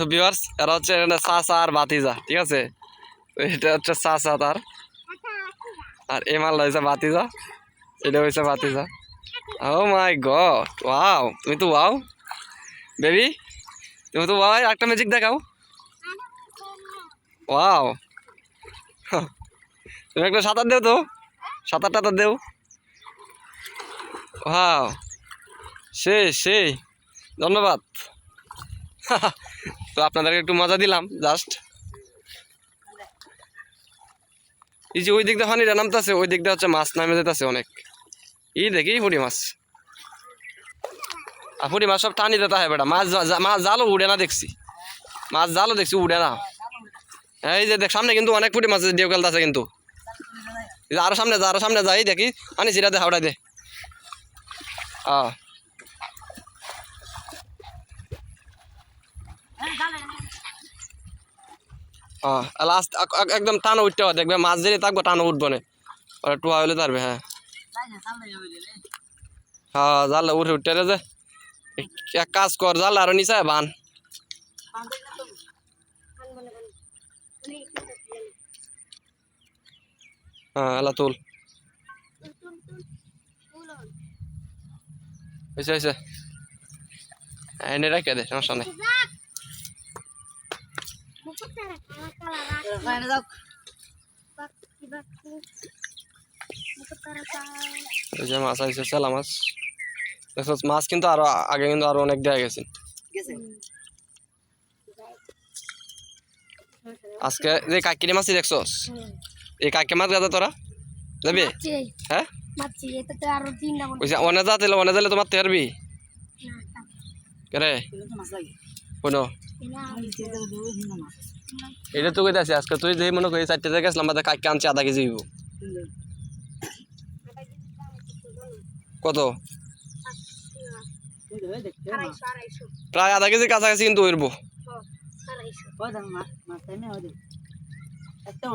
তো ভিউয়ার্স এরা হচ্ছে চাচা আর বাতিজা ঠিক আছে? তো এটা হচ্ছে চাচা তার। আর এ মাল হয়েছে বাতিজা এটা হয়েছে বাতিজা ও মাই গড ওয়াও তুমি তো ওয়াও বেবি তুমি তো ওয়াও একটা ম্যাজিক দেখাও। ওয়াও তুমি একটা সাঁতার দেও তো, সাঁতার টাতার দেও। ওয়াও সেই সেই ধন্যবাদ। তো আপনাদেরকে একটু মজা দিলাম জাস্ট এই যে ওই দিক দিয়ে পানিটা নামতেছে, ওই দিকটা হচ্ছে মাছ নামে যেতেছে অনেক। ই দেখি পুরি মাছ। আর পুরি মাছ সব টানি দিতে হয় বেটা, মাছ মাছ জালও উড়ে না দেখছি। মাছ জালও দেখছি উড়ে না। এই যে দেখ, সামনে কিন্তু অনেক পুরি মাছ দিয়ে আছে কিন্তু। এই আরও সামনে যা, আরও সামনে যাই দেখি আনি সিরা দে। হাওড়াই দে লাস্ট একদম টানো উঠতে হবে, দেখবে মাছ ধরে থাকব টানো উঠবো না। ওরা টুয়া হলে পারবে হ্যাঁ। হ্যাঁ জাল উঠে উঠতে রে যে। এক কাজ কর, জাল আরও নিচে বান। হ্যাঁ এলা তুল। হয়েছে হয়েছে এনে রাখে দে, সমস্যা নেই। এই যে মাছ আইছে সেলা মাছ। দেখছ মাছ কিন্তু আরও আগে কিন্তু আরও অনেক দেয়া গেছে। আজকে যে কাকিরি মাছই দেখছস? এই কাকি মাছ গাদা তোরা? যাবি? হ্যাঁ? মাছি অনে যা তেলে অনে দিলে তোমার তেরবি কোনো এটা তো কইতাছি আজকে তুই যে মনে করি চারটে জায়গায় আসলাম বাদে কাকে আনছি আধা কেজি হইব। কত? প্রায় আধা কেজি কাছাকাছি কিন্তু একটা